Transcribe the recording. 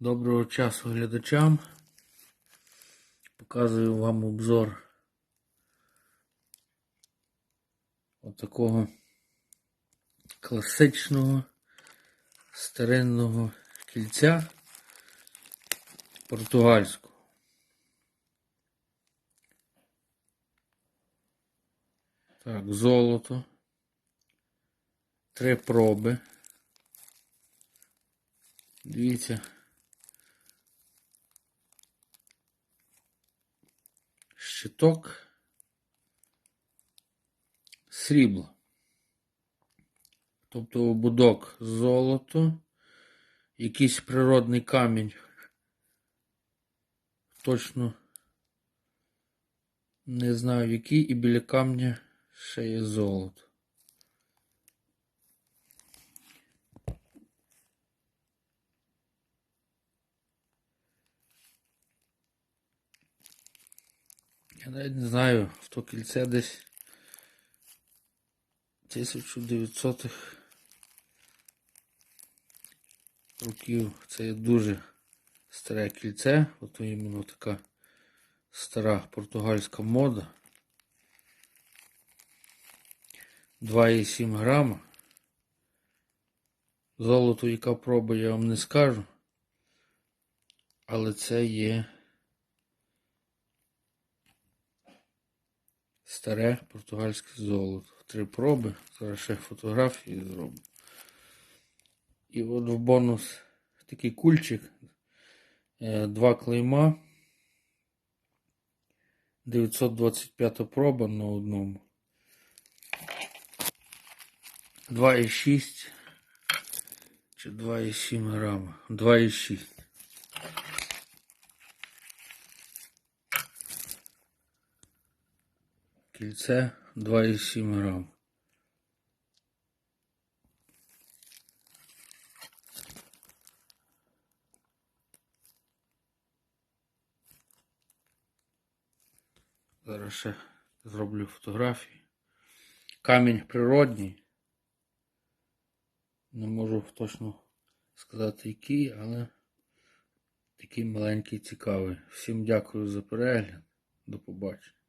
Доброго часу глядачам. Показую вам обзор отакого класичного старинного кільця португальського. Так, золото. Три проби. Дивіться. Щиток срібла. Тобто ободок золото, якийсь природний камінь. Точно не знаю який, і біля камня ще є золото. Я навіть не знаю, в то кільце десь 1900-х років. Це є дуже старе кільце, ото іменно така стара португальська мода. 2,7 грама. Золото, яка проба, я вам не скажу. Але це є старе португальське золото. Три проби. Зараз ще фотографії зроблю. І от в бонус такий кульчик. Е, Два клейма. 925 проба на одному. 2,6 чи 2,7 грама. 2,6. Кільце 2,7 грам. Зараз ще зроблю фотографії. Камінь природній. Не можу точно сказати який, але такий маленький цікавий. Всім дякую за перегляд. До побачення.